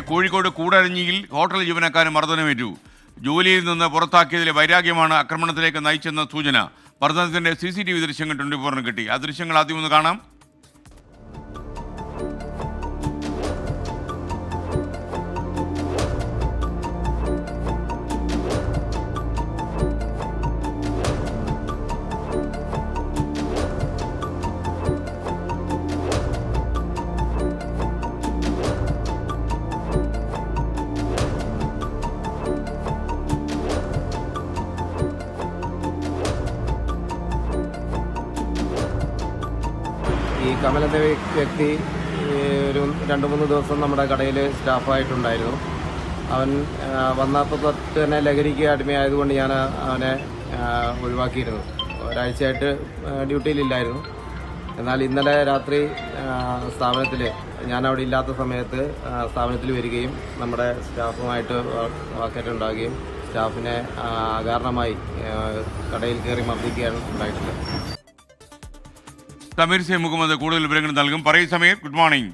Kozhikode കൂടരഞ്ഞിയിൽ hotel ജീവനക്കാരൻ മർദ്ദനമേറ്റു. ജോലിയിൽ നിന്ന് പുറത്താക്കിയതിലെ വൈരാഗ്യമാണ് ആക്രമണത്തിലേക്ക് നയിച്ചെന്ന സൂചന. മർദ്ദനത്തിന്റെ സി സി ടി വി ദൃശ്യങ്ങൾ ട്വന്റി ഫോറിന് കിട്ടി. ആ ദൃശ്യങ്ങൾ ആദ്യം ഒന്ന് കാണാം. ഈ കമൽ എന്ന വ്യക്തി ഒരു രണ്ട് മൂന്ന് ദിവസം നമ്മുടെ കടയിൽ സ്റ്റാഫായിട്ടുണ്ടായിരുന്നു. അവൻ വന്നപ്പോൾ തൊട്ട് തന്നെ ലഹരിക്ക് അടിമയായതുകൊണ്ട് ഞാൻ അവനെ ഒഴിവാക്കിയിരുന്നു. ഒരാഴ്ചയായിട്ട് ഡ്യൂട്ടിയിലില്ലായിരുന്നു. എന്നാൽ ഇന്നലെ രാത്രി സ്ഥാപനത്തിൽ ഞാൻ അവിടെ ഇല്ലാത്ത സമയത്ത് സ്ഥാപനത്തിൽ വരികയും നമ്മുടെ സ്റ്റാഫുമായിട്ട് വാ- വാക്കേറ്റുണ്ടാകുകയും സ്റ്റാഫിനെ അകാരണമായി കടയിൽ കയറി മർദ്ദിക്കുകയാണ് ഉണ്ടായിട്ടുള്ളത് സമീർ മുഹമ്മദ് കൂടുതൽ വിവരങ്ങൾ നൽകും. പറയൂ Sameer good morning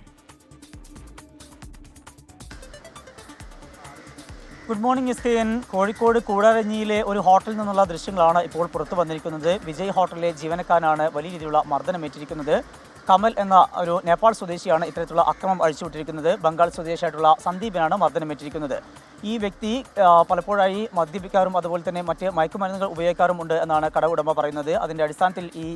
good morning S K N Kozhikode കൂടരഞ്ഞിയിലെ ഒരു ഹോട്ടലിൽ നിന്നുള്ള ദൃശ്യങ്ങളാണ് ഇപ്പോൾ പുറത്തു വന്നിരിക്കുന്നത്. വിജയ് ഹോട്ടലിലെ ജീവനക്കാരനാണ് വലിയ രീതിയിലുള്ള മർദ്ദനമേറ്റിരിക്കുന്നത്. കമൽ എന്ന ഒരു നേപ്പാൾ സ്വദേശിയാണ് ഇത്തരത്തിലുള്ള അക്രമം അഴിച്ചുവിട്ടിരിക്കുന്നത്. ബംഗാൾ സ്വദേശിയായിട്ടുള്ള സന്ദീപിനാണ് മർദ്ദനമേറ്റിരിക്കുന്നത്. ഈ വ്യക്തി പലപ്പോഴായി മദ്യപിക്കാറും അതുപോലെ തന്നെ മറ്റ് മയക്കുമരുന്നുകൾ ഉപയോഗിക്കാറുമുണ്ട് എന്നാണ് കട ഉടമ പറയുന്നത്. അതിന്റെ അടിസ്ഥാനത്തിൽ ഈ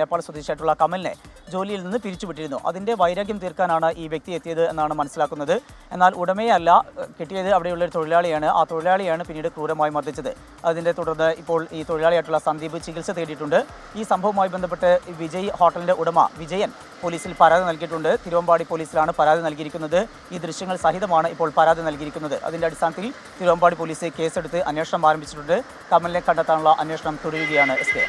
നേപ്പാൾ സ്വദേശിയായിട്ടുള്ള കമലിനെ ജോലിയിൽ നിന്ന് പിരിച്ചുവിട്ടിരുന്നു. അതിന്റെ വൈരാഗ്യം തീർക്കാനാണ് ഈ വ്യക്തി എത്തിയത് എന്നാണ് മനസ്സിലാക്കുന്നത്. എന്നാൽ ഉടമയല്ല കിട്ടിയത് അവിടെയുള്ള ഒരു തൊഴിലാളിയാണ്. ആ തൊഴിലാളിയാണ് പിന്നീട് ക്രൂരമായി മർദ്ദിച്ചത്. അതിന്റെ തുടർന്ന് ഇപ്പോൾ ഈ തൊഴിലാളിയായിട്ടുള്ള സന്ദീപ് ചികിത്സ തേടിയിട്ടുണ്ട്. ഈ സംഭവവുമായി ബന്ധപ്പെട്ട് വിജയ് ഹോട്ടലിന്റെ ഉടമ വിജയൻ പോലീസിൽ പരാതി നൽകിയിട്ടുണ്ട്. തിരുവമ്പാടി പോലീസിലാണ് പരാതി നൽകിയിരിക്കുന്നത്. ഈ ദൃശ്യങ്ങൾ സഹിതമാണ് ഇപ്പോൾ പരാതി നൽകിയിരിക്കുന്നത്. അതിന്റെ അടിസ്ഥാനത്തിൽ തിരുവമ്പാടി പോലീസ് കേസെടുത്ത് അന്വേഷണം ആരംഭിച്ചിട്ടുണ്ട്. കമലിനെ കണ്ടെത്താനുള്ള അന്വേഷണം തുടരുകയാണ് എസ് കെ